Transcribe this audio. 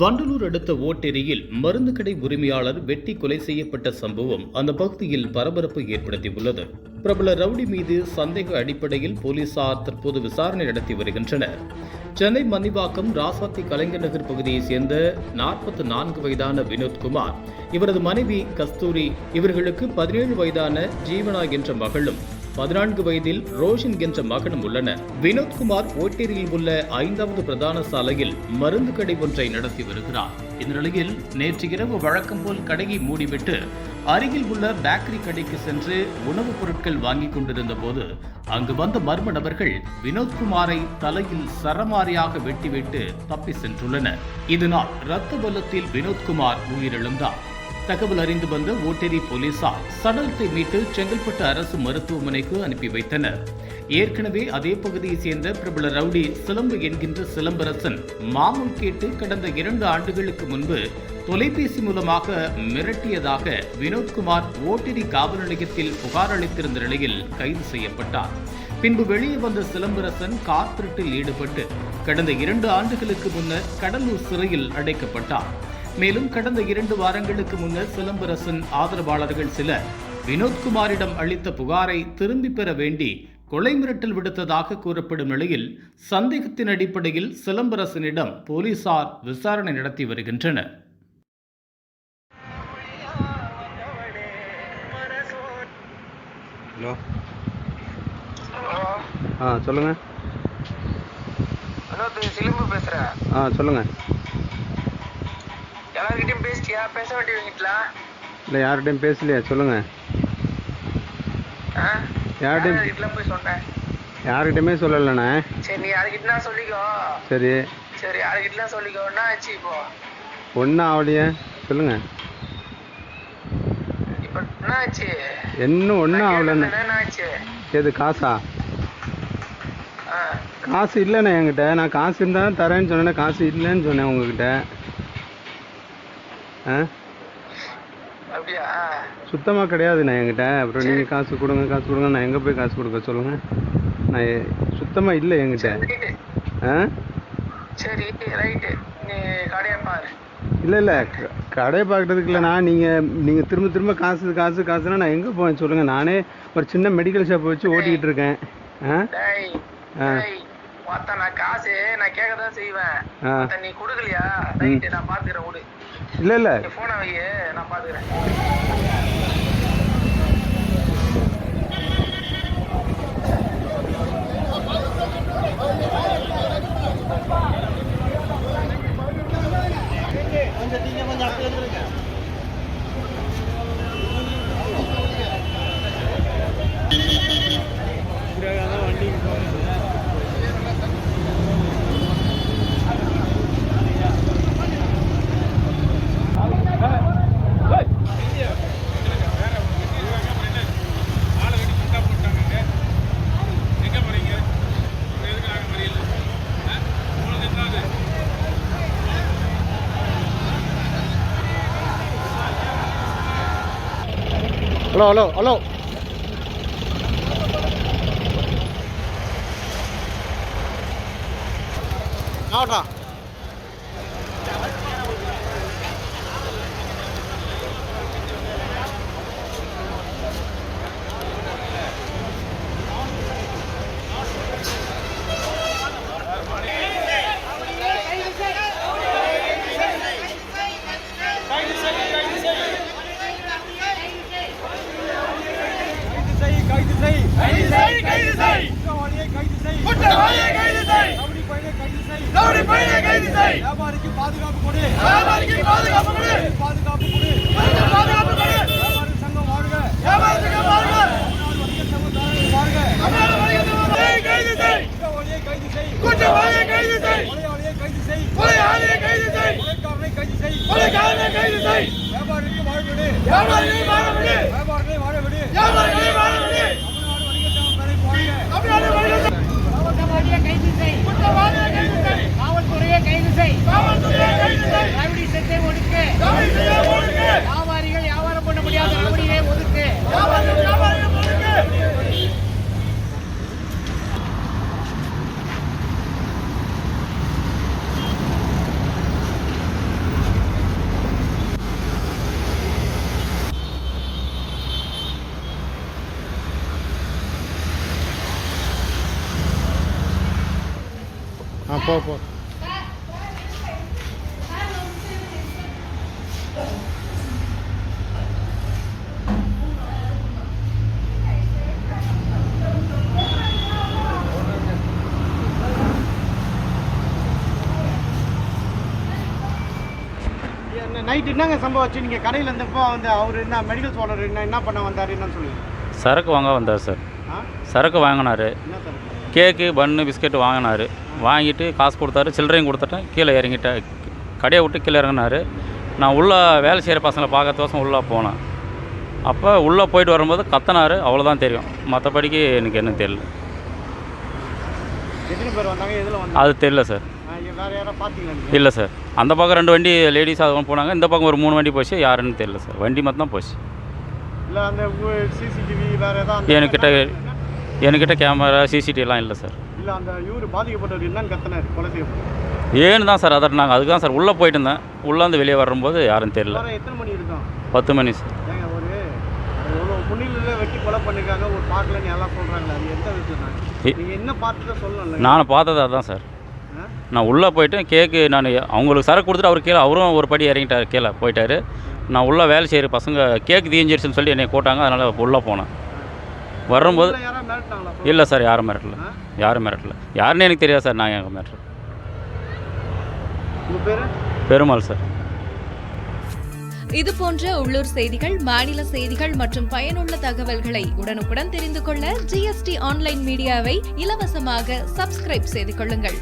வண்டலூர் அடுத்த ஓட்டேரியில் மருந்து கடை உரிமையாளர் வெட்டி கொலை செய்யப்பட்ட சம்பவம் அந்த பகுதியில் பரபரப்பு ஏற்படுத்தியுள்ளது. பிரபல ரவுடி மீது சந்தேக அடிப்படையில் போலீசார் தற்போது விசாரணை நடத்தி வருகின்றனர். சென்னை மன்னிவாக்கம் ராசாத்தி கலைஞர் நகர் பகுதியைச் சேர்ந்த நாற்பத்தி நான்கு வயதான வினோத்குமார் இவரது மனைவி கஸ்தூரி இவர்களுக்கு பதினேழு வயதான ஜீவனா என்ற மகளும் பதினான்கு வயதில் ரோஷன் என்ற மகனும் உள்ளனர் வினோத்குமார் ஓட்டேரியில் உள்ள ஐந்தாவது பிரதான சாலையில் மருந்து கடை ஒன்றை நடத்தி வருகிறார். இந்த நிலையில் நேற்று இரவு வழக்கம் போல் கடையை மூடிவிட்டு அருகில் உள்ள பேக்கரி கடைக்கு சென்று உணவுப் பொருட்கள் வாங்கிக் கொண்டிருந்த போது அங்கு வந்த மர்ம நபர்கள் வினோத்குமாரை தலையில் சரமாரியாக வெட்டிவிட்டு தப்பி சென்றுள்ளனர். இதனால் இரத்த பலத்தில் வினோத்குமார் உயிரிழந்தார். தகவல் அறிந்து வந்த ஓட்டேரி போலீசார் சடலத்தை மீட்டு செங்கல்பட்டு அரசு மருத்துவமனைக்கு அனுப்பி வைத்தனர். ஏற்கனவே அதே பகுதியைச் சேர்ந்த பிரபல ரவுடி சிலம்பு என்கின்ற சிலம்பரசன் மாமூல் கேட்டு கடந்த இரண்டு ஆண்டுகளுக்கு முன்பு தொலைபேசி மூலமாக மிரட்டியதாக வினோத்குமார் ஓட்டிரி காவல் நிலையத்தில் புகார் அளித்திருந்த நிலையில் கைது செய்யப்பட்டார். பின்பு வெளியே வந்த சிலம்பரசன் கார் திருட்டில் ஈடுபட்டு கடந்த இரண்டு ஆண்டுகளுக்கு முன்னர் கடலூர் சிறையில் அடைக்கப்பட்டார். மேலும் கடந்த இரண்டு வாரங்களுக்கு முன்னர் சிலம்பரசன் ஆதரவாளர்கள் சிலர் வினோத்குமாரிடம் அளித்த புகாரை திரும்பி பெற வேண்டி கொலை மிரட்டல் விடுத்ததாக கூறப்படும் நிலையில் சந்தேகத்தின் அடிப்படையில் சிலம்பரசனிடம் போலீசார் விசாரணை நடத்தி வருகின்றனர். ஹலோ. ஆ சொல்லுங்கள் ஹலோ இது சிலிம்பு பேசுகிறேன் ஆ சொல்லுங்கள் எல்லார்கிட்டயும் பேசிட்டியா? பேச வேண்டியவங்கிட்டல இல்லை யார்கிட்டையும் பேசலையே. சொல்லுங்கள் ஆ? யார்கிட்டயும் யார்கிட்டலாம் போய் சொன்னேன் யார்கிட்டையுமே சொல்லலைண்ணே. சரி நீ யார்கிட்டனா சொல்லிக்கோ. சரி. சரி யார்கிட்டலாம் சொல்லிக்கோ. என்ன ஆச்சு இப்போ? ஒன்றும் ஆகலையே சொல்லுங்கள் இப்போ என்ன ஆச்சு? இன்னும் ஒன்றும் ஆகலைண்ணே என்ன ஆச்சு? எது காசா? ஆ. காசு இல்லைண்ணே என்கிட்ட. நான் காசு இருந்தால் தரேன்னு சொன்னேன் காசு இல்லைன்னு சொன்னேன் உங்ககிட்ட. சுத்தமாக கிடையாதுண்ணே என்கிட்ட. அப்புறம் நீங்கள் காசு கொடுங்க காசு கொடுங்க நான் எங்கே போய் காசு கொடுக்க சொல்லுங்கள் நான் சுத்தமாக இல்லை என்கிட்ட. ஆ? சரி ரைட்டு. நீ கடையை பாரு. இல்லை இல்லை. கடையை பார்க்குறதுக்கு இல்லைண்ணா நீங்கள் நீங்கள் திரும்ப திரும்ப காசு காசு காசுனா நான் எங்கே போவேன் சொல்லுங்கள் நானே ஒரு சின்ன மெடிக்கல் ஷாப் வச்சு ஓட்டிக்கிட்டு இருக்கேன். ஆ? ஆ. நான் காசு நான் கேட்க தான் செய்வேன் நீ கொடுக்கலையா? நான் பார்த்துக்கிறேன் இல்லை இல்லை. ஃபோனை வை நான் பார்த்துக்கிறேன் ஹலோ ஹலோ ஹலோ ஆவட்டா வியாபாரிக்கு பாதுகாப்பு கொடு வியாபாரிக்கு பாதுகாப்பு கொடு பாதுகாப்பு கொடு பாதுகாப்பு கொடு. வியாபாரி சங்கம் வாழ்க வியாபாரி சங்கம் வாழ்க தமிழ்நாடு வணிகர் சங்கம் கைது செய் குற்றவாளியை கைது செய் குற்றவாளியை கைது செய் கொலையாளியை கைது செய். கொலையாளியை கைது செய் கொலைக்காரனை கைது செய். கொலைக்காரனை கைது செய். வியாபாரிக்கு வாழ விடு. வியாபாரிகளை வாழ விடு. வியாபாரிகளை வாழ விடு. வியாபாரிகளை வாழ விடு தமிழ்நாடு வணிகர் சங்கம் தமிழ்நாடு வணிகர் சங்கம் காவல்துறையை கைது செய். காவல்துறையை கைது செய். காவல்துறையை கைது செய் ரவுடி செத்தை ஒடுக்கு தமிழ்நாடு ஒழுங்கு வியாபாரிகள் வியாபாரம் பண்ண முடியாத ரவுடியை ஒதுக்கு வியாபாரிகள் வியாபாரிகள் ஒழுங்கு போ போ. நைட் என்னங்க சம்பவம் ஆச்சு? நீங்கள் கடையில் இருந்தப்போ வந்து அவர் என்ன மெடிக்கல் ஓனர் என்ன என்ன பண்ண வந்தார் என்னன்னு சொல்லுங்க. சரக்கு வாங்க வந்தார் சார். ஆ? சரக்கு வாங்கினாரு. என்ன சார் கேக்கு பன்னு பிஸ்கெட்டு வாங்கினாரு. வாங்கிட்டு காசு கொடுத்தாரு. சில்லறையும் கொடுத்துட்டேன். கீழே இறங்கிட்டேன் கடையை விட்டு கீழே இறங்கினாரு. நான் உள்ளே வேலை செய்கிற பசங்களை பார்க்கறதுக்கோசம் உள்ளே போனேன். அப்போ உள்ளே போயிட்டு வரும்போது கத்தினாரு. அவ்வளோதான் தெரியும். மற்றபடிக்கு எனக்கு என்ன தெரியல. அது தெரியல சார். இல்லை சார். அந்த பக்கம் ரெண்டு வண்டி லேடிஸ் அதுவும் போனாங்க. இந்த பக்கம் ஒரு மூணு வண்டி போச்சு. யாருன்னு தெரியல சார். வண்டி மட்டும் தான் போச்சு. இல்லை அந்த சிசிடிவி வேற ஏதாவது என்கிட்ட என்கிட்ட கேமரா சிசிடிவிலாம் இல்லை சார். இல்லை அந்த இவர் பாதிக்கப்பட்டவர் என்னன்னு கத்தினார் கொலை செய்யப்பட்டார் ஏன்னு தான் சார் அதட்டினாங்க அதுக்கு தான் சார் உள்ளே போயிட்டு இருந்தேன். உள்ளேருந்து வெளியே வரும்போது யாரும் தெரியல. எத்தனை மணி இருக்கும்? பத்து மணி சார். நீங்கள் நான் பார்த்தது அதுதான் சார்? நான் உள்ளே போயிட்டு கேக்கு நான் அவங்களுக்கு சரக்கு கொடுத்துட்டு அவர் கீழே அவரும் ஒரு படி இறங்கிட்டார் கீழே போயிட்டாரு. நான் உள்ளே வேலை செய்கிற பசங்க கேக்கு தீஞ்சிருச்சுன்னு சொல்லி என்னை கூட்டாங்க அதனால் உள்ளே போனேன். வரும்போது இல்லை சார் யாரும் மிரட்டல? யாரும் மிரட்டல. யாருன்னு எனக்கு தெரியாது சார் நான் எங்கள் மிரட்டல. பெருமாள் சார் இது போன்ற உள்ளூர் செய்திகள் மாநில செய்திகள் மற்றும் பயனுள்ள தகவல்களை உடனுக்குடன் தெரிந்து கொள்ள ஜிஎஸ்டி ஆன்லைன் மீடியாவை இலவசமாக சப்ஸ்கிரைப் செய்து கொள்ளுங்கள்.